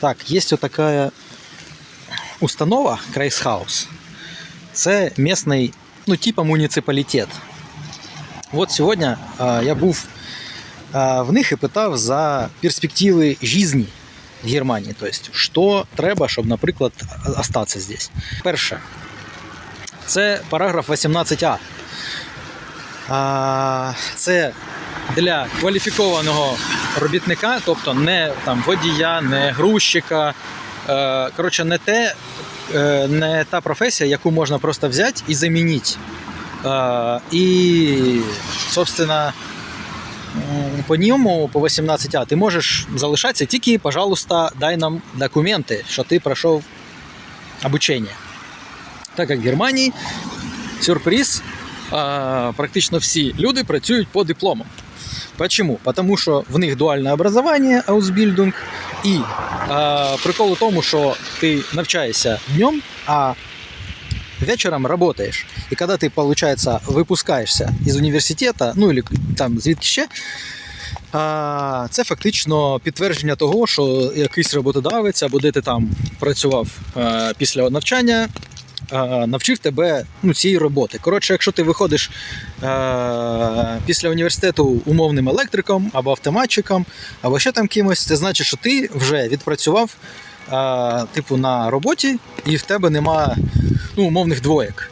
Так, є така установа Крайсхаус. Це місний, ну, типа муніципалітет. От сьогодні а, я був а, в них і питав за перспективи житті в Германії. Тобто, що треба, щоб, наприклад, остатися здесь. Перше, це параграф 18а. А, Це для кваліфікованого Робітника, тобто не там, водія, не грузчика. Е, Коротше, не, те, е, не та професія, яку можна просто взяти і замінити. Е, І, собственно, по ньому, по 18А, ти можеш залишатися тільки, пожалуйста, дай нам документи, що ти пройшов обучення. Так як в Германії, сюрприз, практично всі люди працюють по дипломам. Почему? Потому що в них дуальне образование, Ausbildung, і а, прикол у тому, що ти навчаєшся днем, а вечором работаешь. І коли ти, получается, випускаєшся із університету, ну или там звідки ще, це фактично підтвердження того, що якийсь роботодавець або де ти там працював е, після навчання, е, навчив тебе ну, цієї роботи. Коротше, якщо ти виходиш е, після університету умовним електриком або автоматчиком, або ще там кимось, це значить, що ти вже відпрацював е, типу на роботі, і в тебе нема ну, умовних двоєк.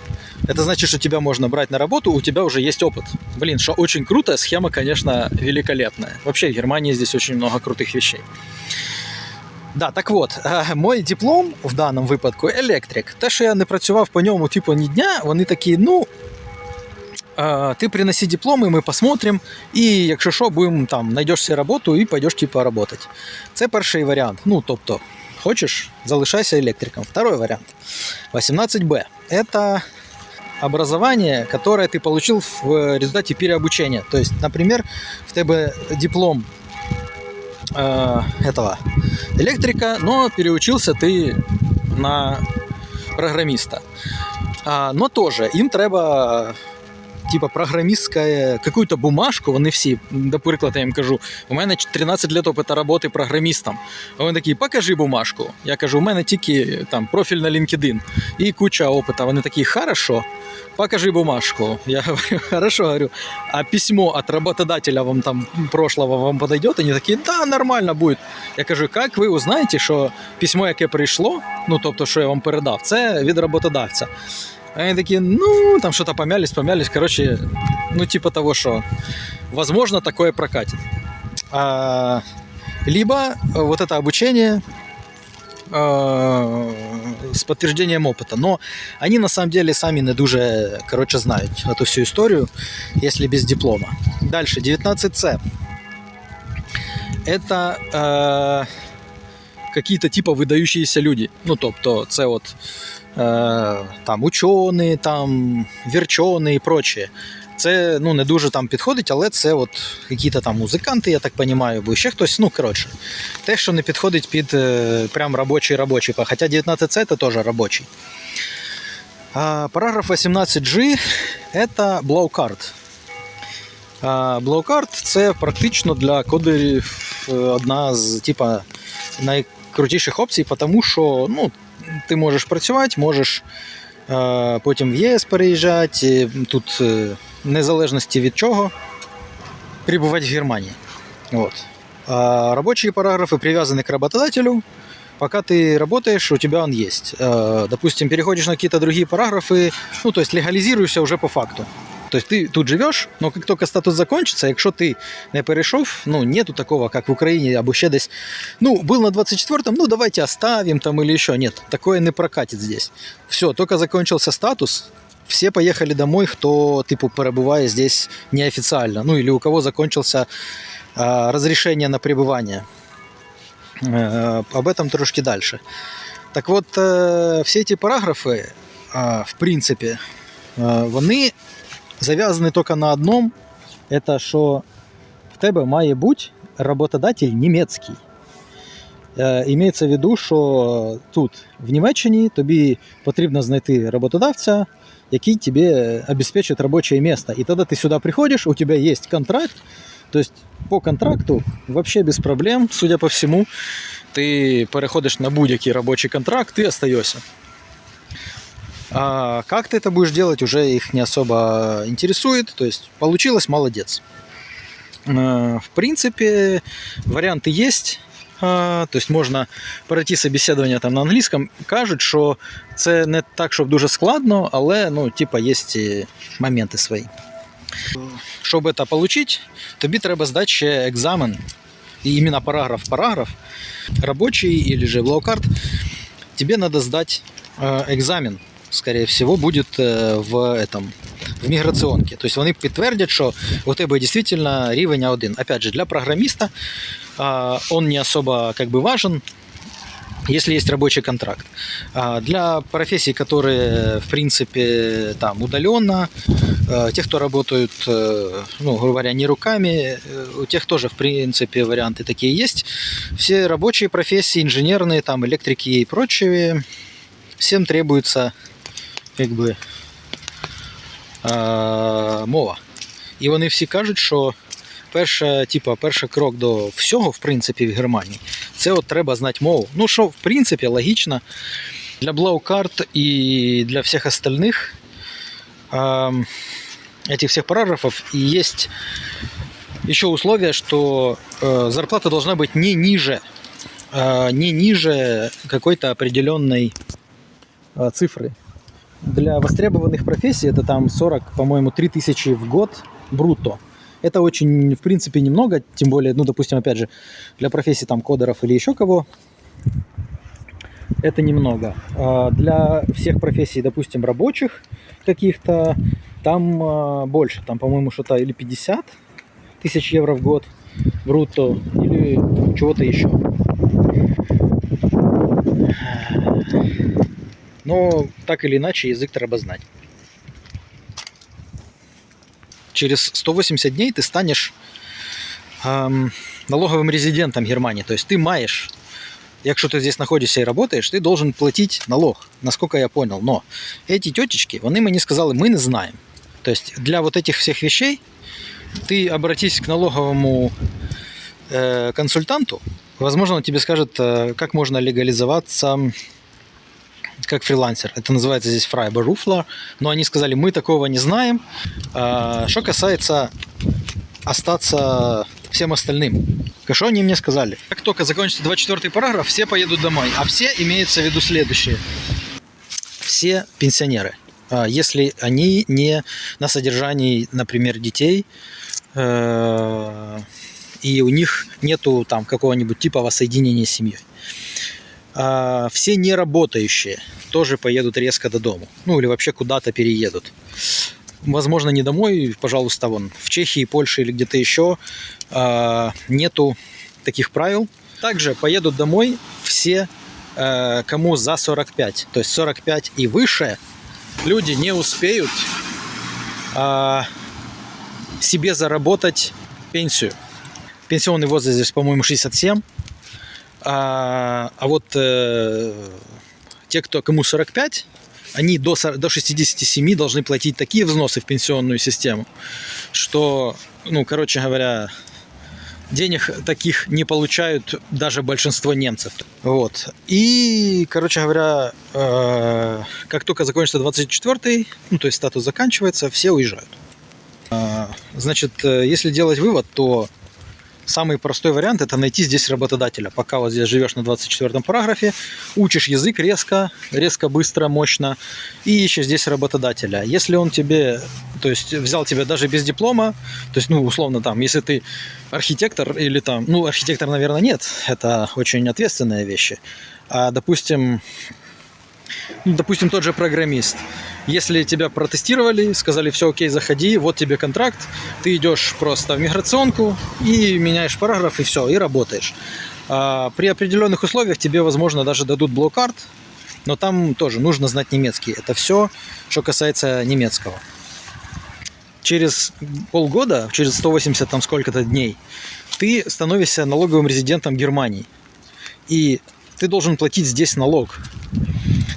Это значит, что тебя можно брать на работу, у тебя уже есть опыт. Блин, что очень круто, схема, конечно, великолепная. Вообще в Германии здесь очень много крутых вещей. Да, так от, е, мой диплом в даному випадку електрик. Те, що я не працював по ньому, типу, ні дня, вони такі, ну. е, Ти приноси дипломи, ми посмотрим, і якщо що, будемо там, знайдеш собі роботу і підеш типу, працювати. Це перший варіант. Ну, тобто, хочеш, залишайся електриком. Второй вариант. 18Б. Это образование, которое ты получил в результате переобучения. То есть, например, в тебе диплом э, этого электрика, но переучился ты на программиста. А, но тоже им треба типа програмістська какую-то бумажку, вони всі, наприклад, я їм кажу, у мене 13 років опиту роботи програмістом. А вони такі, покажи бумажку. Я кажу, у мене тільки там профіль на LinkedIn і куча опиту. Вони такі, хорошо, покажи бумажку. Я говорю, хорошо, говорю, а письмо от работодателя вам там прошлого вам подойдет? Они такие, да, нормально будет. Я кажу, як ви узнаєте, що письмо, яке прийшло, ну тобто, що я вам передав, це від роботодавця. А они такие, ну, там что-то помялись, помялись. Короче, ну, типа того, что, возможно, такое прокатит. А, либо вот это обучение а, с подтверждением опыта. Но они на самом деле сами не дуже, короче, знают эту всю историю, если без диплома. Дальше, 19С. Это э, какие-то типа выдающиеся люди. Ну, тобто, це от е, там учені, там вірчони і прочее. Це ну, не дуже там підходить, але це от якісь там музиканти, я так розумію, або ще хтось. Ну, коротше, те, що не підходить під е, прям робочий робочий. Хоча 19 це теж робочий. А, параграф 18G це блоукарт. Блоукарт це практично для кодерів е, одна з типа, найкрутіших опцій, тому що ну, ти можеш працювати, можеш е, потім в ЄС переїжджати. Тут е, незалежності від чого прибувати в Германии. Вот. А рабочие параграфы привязаны к работодателю. Пока ты работаешь, у тебя он есть. Э, Допустим, переходишь на какие-то другие параграфы, ну, то есть легализируешься уже по факту. То есть ты тут живеш, но як тільки статус закончиться, якщо ти не перейшов, ну нету такого, як в Україні або ще десь. Ну, был на 24-м, ну давайте оставим там или еще. Нет, такое не прокатит здесь. Все, только закончился статус, все поехали домой, хто типу перебуває здесь неофициально. Ну или у кого закончился а, разрешение на пребывание. Э, об этом трошки дальше. Так вот, э, всі ці параграфи, а, в принципі, э, вони зав'язані тільки на одному, це що в тебе має бути роботодатель німецький. Е, Імеється в виду, що тут, в Німеччині, тобі потрібно знайти роботодавця, який тебе обеспечит рабочее место. И тогда ты сюда приходишь, у тебя есть контракт, То есть по контракту вообще без проблем, судя по всему, ты переходишь на будь-який робочий контракт и остаешься. А как ты это будешь делать, уже их не особо интересует. То есть получилось, молодец. Э, В принципе, варианты есть. А, То есть можна пройти собеседування там на англійському. Кажуть, що це не так, щоб дуже складно, але ну, типа, є і моменти свої. Щоб це отримати, тобі треба здати ще екзамен. І іменно параграф-параграф, робочий или же блокарт, тебе надо сдать э, экзамен, скорее всего, будет э, в этом в міграціонці. Тобто вони підтвердять, що у тебе дійсно рівень А1. Опять же, для программиста а, он не особо как бы важен, если есть рабочий контракт. А для профессий, которые, в принципе, там удаленно, э, тех, кто работают, э, ну, грубо говоря, не руками, э, у тех тоже, в принципе, варианты такие есть. Все рабочие профессии, инженерные, там, электрики и прочие, всем требуется, как бы, е, мова. І вони всі кажуть, що перша, типа, перший крок до всього, в принципі, в Германії, це от треба знати мову. Ну, що, в принципі, логічно. Для Блаукарт и для всех остальных эм, этих всех параграфов и есть еще условие, что э, зарплата должна быть не ниже, э, не ниже какой-то определенной э, цифры. Для востребованных профессий это там 40, по-моему, 3000 в год брутто. Это очень, в принципе, немного, тем более, ну, допустим, опять же, для профессий там кодеров или еще кого, это немного. А Для всех профессий, допустим, рабочих каких-то, там а, больше, там, по-моему, что-то или 50 тысяч евро в год брутто, или чего-то еще. Но так или иначе язык треба знать. Через 180 дней ты станешь ем, налоговым резидентом Германии. То есть ты маешь, якщо ты здесь находишься и работаешь, ты должен платить налог, насколько я понял. Но эти тетечки, вони мені сказали, мы не знаем. То есть для вот этих всех вещей ты обратись к налоговому э, консультанту, возможно, он тебе скажет, э, как можно легализоваться как фрилансер. Это называется здесь фрайберуфлер. Но они сказали, мы такого не знаем. А, Что касается остаться всем остальным. Что они мне сказали? Как только закончится 24 параграф, все поедут домой. А все имеется в виду следующее. Все пенсионеры. А, Если они не на содержании, например, детей, э, и у них нету там какого-нибудь типа воссоединения с семьей. А, Все неработающие тоже поедут резко до дому. Ну или вообще куда-то переедут. Возможно, не домой, пожалуйста, вон в Чехии, Польше или где-то еще а, нету таких правил. Также поедут домой все, э, кому за 45. То есть 45 и выше люди не успеют а, себе заработать пенсию. Пенсионный возраст здесь, по-моему, 67. А, а вот э, те, кто кому 45, они до, 40 до 67 должны платить такие взносы в пенсионную систему, что, ну, короче говоря, денег таких не получают даже большинство немцев. Вот. И, короче говоря, э, как только закончится 24-й, ну, то есть статус заканчивается, все уезжают. А, Значит, э, если делать вывод, то самый простой вариант это найти здесь работодателя. Пока вот здесь живешь на 24 параграфе, учишь язык резко, резко, быстро, мощно и ищешь здесь работодателя. Если он тебе, то есть взял тебя даже без диплома, то есть, ну, условно там, если ты архитектор или там, ну, архитектор, наверное, нет, это очень ответственные вещи. А, допустим, ну, допустим, тот же программист. Если тебя протестировали, сказали, все окей, заходи, вот тебе контракт, ты идешь просто в миграционку и меняешь параграф, и все, и работаешь. А при определенных условиях тебе, возможно, даже дадут блокарт, но там тоже нужно знать немецкий. Это все, что касается немецкого. Через полгода, через 180 там сколько-то дней, ты становишься налоговым резидентом Германии. И ты должен платить здесь налог.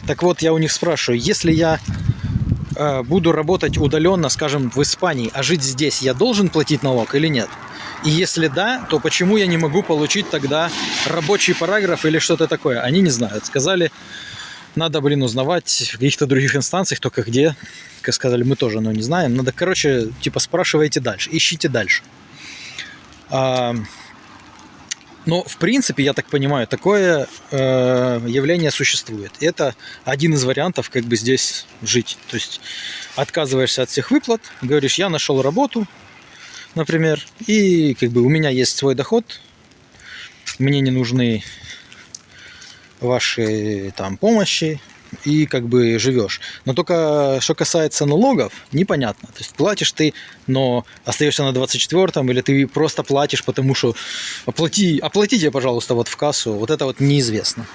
Так вот, я у них спрашиваю, если я э, буду работать удаленно, скажем, в Испании, а жить здесь, я должен платить налог или нет? И если да, то почему я не могу получить тогда рабочий параграф или что-то такое? Они не знают. Сказали, надо, блин, узнавать в каких-то других инстанциях, только где. Как сказали, мы тоже, но не знаем. Надо, короче, типа спрашивайте дальше, ищите дальше. А, но, в принципе, я так понимаю, такое э, явление существует. Это один из вариантов, как бы здесь жить. То есть отказываешься от всех выплат, говоришь, я нашел работу, например, и как бы у меня есть свой доход, мне не нужны ваши там помощи, и как бы живешь. Но только что касается налогов, непонятно. То есть платишь ты, но остаешься на 24-м, или ты просто платишь, потому что оплати, оплатите, пожалуйста, вот в кассу. Вот это вот неизвестно.